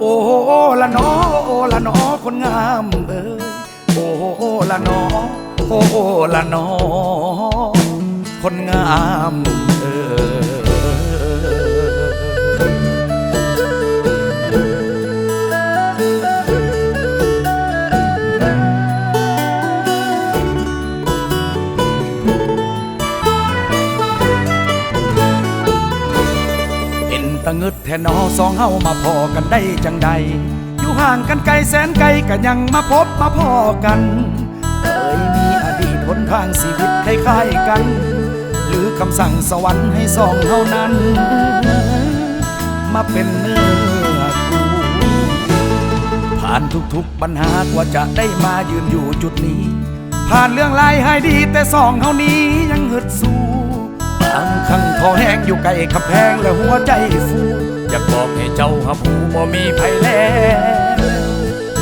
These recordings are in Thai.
โอ้ละนอโอ้ละนอคนงามเอ้ยโอ้ละนอโอ้ละนอคนงามเอ้ย แท่นอสองเฮามาพอกันได้จังใด อยู่ห่างกันไกลแสนไกลก็ยังมาพบมาพอกันเอ้ยมีอดีตหนทางชีวิตคล้ายๆกัน หรือคำสั่งสวรรค์ให้สองเฮานั้น มาเป็นเนื้อคู่ผ่านทุกๆปัญหากว่าจะได้มายืนอยู่จุดนี้ ผ่านเรื่องลายให้ดีแต่สองเฮานี้ยังหึดสู้บางครั้งคอแห้งอยู่ใกล้ขับแพงและหัวใจฟู บอกให้เจ้าหับหูบ่มีภัยแล้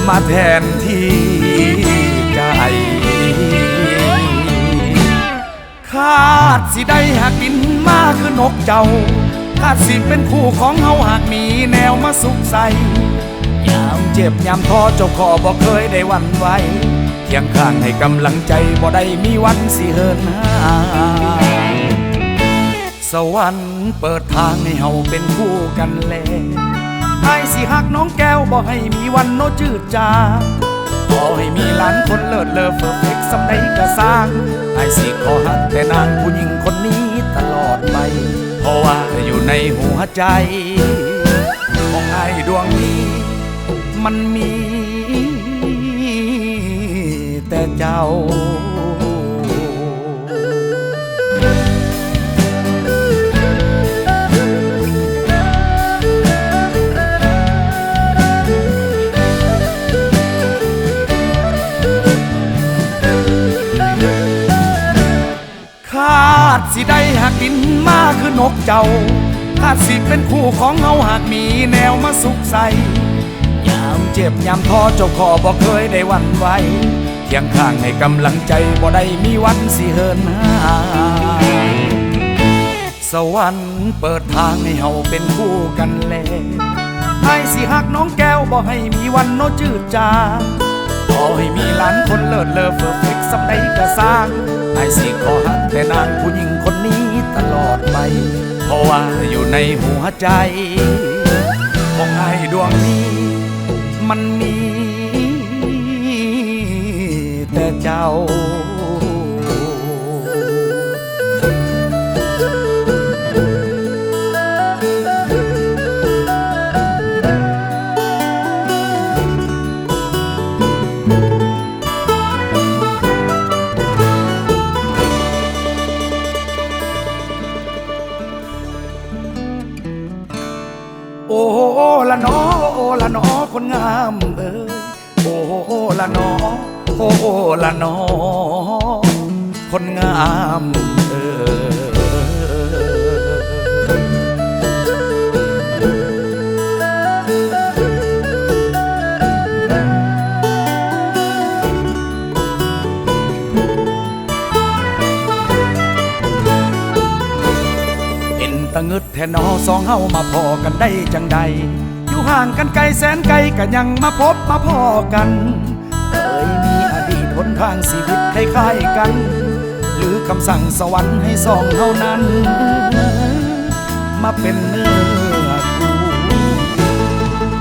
มาแทนที่ใจคาดสิได้หากินมากคือนกเจ้าคาดสิเป็นคู่ของเฮาหากมีแนวมาสุขใสยามเจ็บยามท้อเจ้าขอบอกเคยได้หวันไหวเคียงข้างให้กำลังใจบ่ได้มีวันสิเหินหา สวรรค์เปิดทางให้เฮาเป็นคู่กันแลไอ้สิหักน้องแก้วบ่ให้มีวันโนจืดจางขอให้มีหลานคนเลิศเลอเฟอร์เฟกสำใดก็สร้างไอ้สิขอหักแต่นางผู้หญิงคนนี้ตลอดไป เพราะว่าอยู่ในหัวใจ ของไอ้ดวงนี้ มันมีแต่เจ้า สิได้หักบินมาคือนกเจ้าคาสิเป็นคู่ของเฮาหากมีแนวมาสุขใสยามเจ็บยามท้อเจ้าขอบอกเคยได้วันไหวเคียงข้างให้กำลังใจบ่ได้มีวันสิเหินห่างสวรรค์เปิดทางให้เฮาเป็นคู่กันแลไอ้สิหักน้องแก้วบ่ให้มีวันโนจืดจางขอให้มีหลานคนเลิศเลอเฟอร์เฟกสำใดก็สร้างไอ้สิขอหักแต่นาง ว่าอยู่ในหัวใจ ของไอ้ดวงนี้ มันมีแต่เจ้า โอ้ละนอคนงามเอ้ยเป็นตะงึดแทนอสองเฮามาพอกันได้จังใด อยู่ห่างกันไกลแสนไกลก็ยังมาพบมาพอกัน ทางชีวิตคล้ายๆกัน หรือคำสั่งสวรรค์ให้สองเฮานั้น มาเป็นเนื้อคู่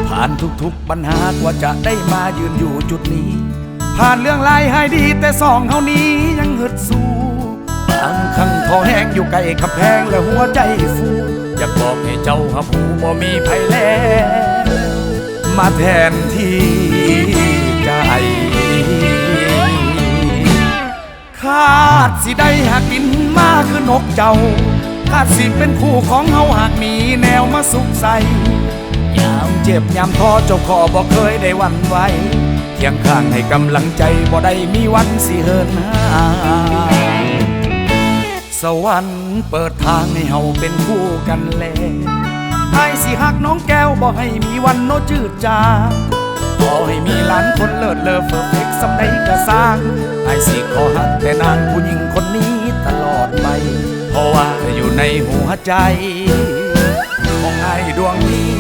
ผ่านทุกๆปัญหากว่าจะได้มายืนอยู่จุดนี้ ผ่านเรื่องลายให้ดีแต่สองเฮานี้ยังหึดสู้บางครั้งคอแห้งอยู่ใกลขับแพงและหัวใจฟูอยากบอกให้เจ้าหับหูบ่มีภัยแลมาแทนที่ใจาดสิได้หากบินมากคือนกเจ้าคาดสิเป็นคู่ของเฮาหากมีแนวมาสุขใสยามเจ็บยามท้อเจ้าขอบอกเคยได้วันไหวเคียงข้างให้กำลังใจบ่ได้มีวันสิเหินหาสวรรค์เปิดทางให้เฮาเป็นคู่กันแลไอ้สิหักน้องแก้วบ่ให้มีวันโนจืดจางขอให้มีหลานคนเลิศเลอเฟอร์เฟกสำใดก็สร้างายสิขอหักแต่นางผู้หญิงคนนี้ตลอดไป เพราะว่าอยู่ในหัวใจ ของไอดวงนี้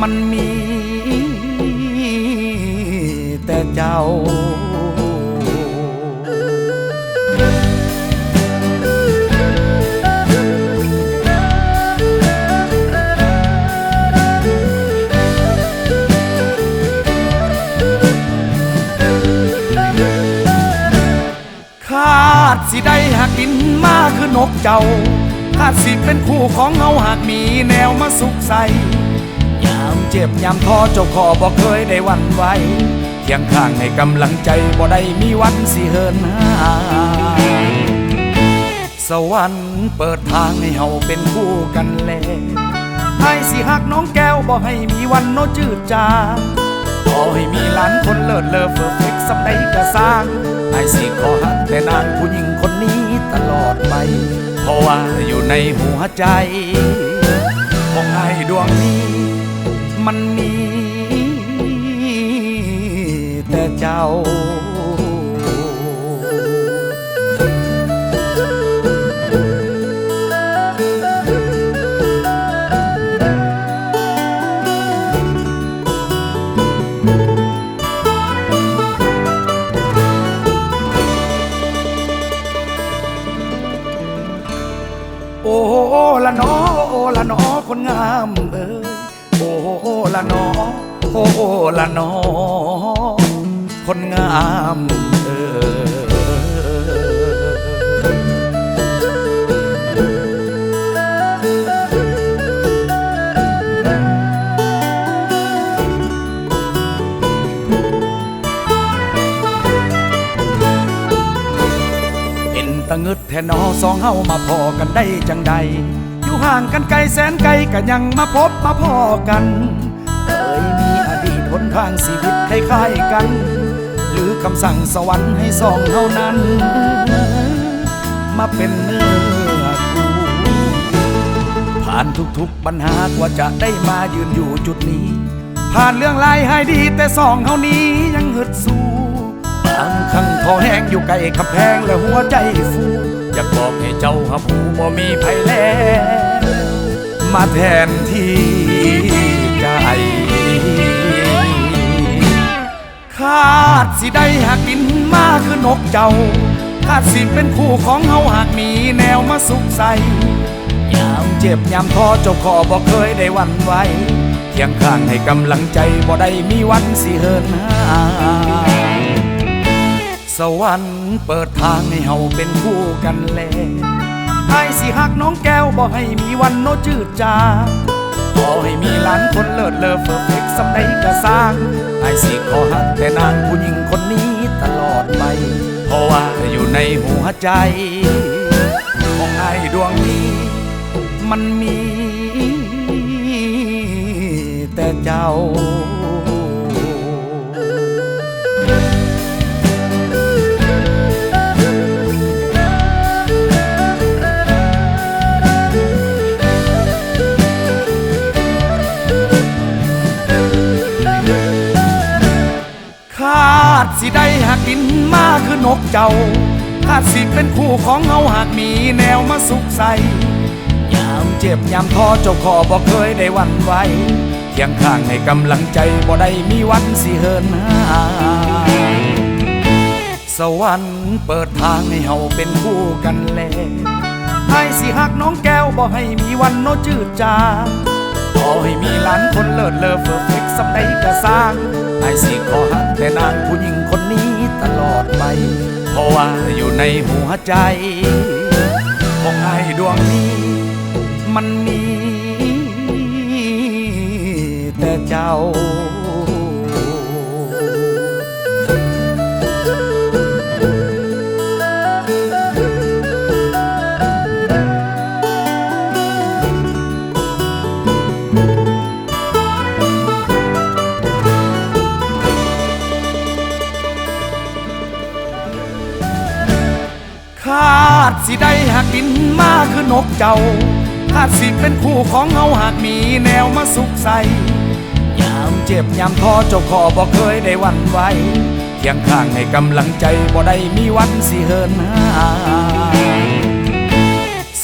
มันมีแต่เจ้าาดสิได้หักดินมาคือนกเจ้าคาดสิเป็นคู่ของเฮาหากมีแนวมาสุขใสยามเจ็บยามท้อเจ้าขอบ่เคยได้วันไหวเคียงข้างให้กำลังใจบ่ได้มีวันสิเหินหาสวรรค์เปิดทางให้เฮาเป็นคู่กันแลไอ้สิหักน้องแก้วบ่ให้มีวันโนจืดจางขอให้มีหลานคนเลิศเลอเฟอร์เฟกสำใดกระสร้าง ไอ้สิขอหักแต่นางผู้หญิงคนนี้ตลอดไป เพราะว่าอยู่ในหัวใจ ของไอ้ดวงนี้ มันมีแต่เจ้า ละนอคนงามเอ้ยโอ้ละนอโอ้ละนอคนงามเอ้ยเป็นตะงึดแทนอสองเฮามาพอกันได้จังใด ห่างกันไกลแสนไกลก็ยังมาพบมาพอกันเคยมีอดีตหนทางชีวิตคล้ายๆกัน หรือคำสั่งสวรรค์ให้สองเท่านั้น มาเป็นเนื้อคู่ผ่านทุกๆปัญหากว่าจะได้มายืนอยู่จุดนี้ ผ่านเรื่องลายให้ดีแต่สองเท่านี้ยังหึดสู้บางครั้งคอแห้งอยู่ใกล้คำแพงและหัวใจฟูอยากบอกให้เจ้าหับหูบ่มีภัยแล้ว มาแทนที่ใจคาดสิได้หักดินมาคือนกเจ้าคาดสิเป็นคู่ของเฮาหากมีแนวมาสุขใสยามเจ็บยามท้อเจ้าขอบ่เคยได้วันไหวเคียงข้างให้กำลังใจบ่ได้มีวันสิเหินหางสวรรค์เปิดทางให้เฮาเป็นคู่กันแล ไอ้สิหักน้องแก้วบ่ให้มีวันโนจืดจางขอให้มีหลานคนเลิศเลอเฟอร์เฟกสำใดกระสร้างไอ้สิขอหักแต่นางผู้หญิงคนนี้ตลอดไป เพราะว่าอยู่ในหัวใจ ของไอ้ดวงนี้ มันมีแต่เจ้า ขินมาคือนกเจ้าคาสิเป็นคู่ของเฮาหากมีแนวมาสุขใสยามเจ็บยามท้อเจ้าขอบ่เคยได้วันไหวเคียงข้างให้กำลังใจบ่ได้มีวันสิเหินห่าสวรรค์เปิดทางให้เฮาเป็นคู่กันแลไอ้สิหักน้องแก้วบ่ให้มีวันโนจืดจางขอให้มีหลานคนเลิศเลอเฟอร์เฟกสำใดกระสร้างไอ้สิขอหักแต่นางผู้หญิง ว่าอยู่ในหัวใจ ของไอ้ดวงนี้ มันมีแต่เจ้า สิได้หักดินมากคือนกเจ้าคาสิเป็นคู่ของเฮาหากมีแนวมาสุขใสยามเจ็บยามท้อเจ้าขอบ่เคยได้วันไหวเคียงข้างให้กำลังใจบ่ได้มีวันสิเหินห่า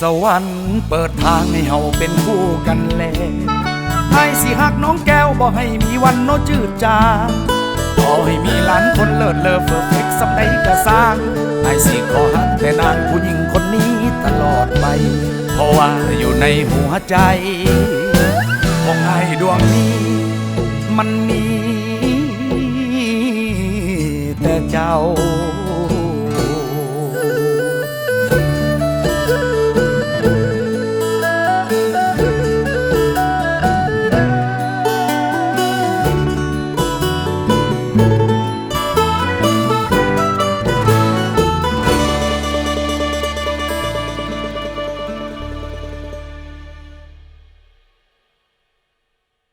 สวรรค์เปิดทางให้เฮาเป็นคู่กันแลไอ้สิหักน้องแก้วบ่ให้มีวันโนจืดจางต่อให้มีหลานคนเลิศเลอเฟอร์เฟกสำใดก็สร้าง สิขอหักแต่นางผู้หญิงคนนี้ตลอดไป เพราะว่าอยู่ในหัวใจ ของไอ้ดวงนี้ มันมีแต่เจ้า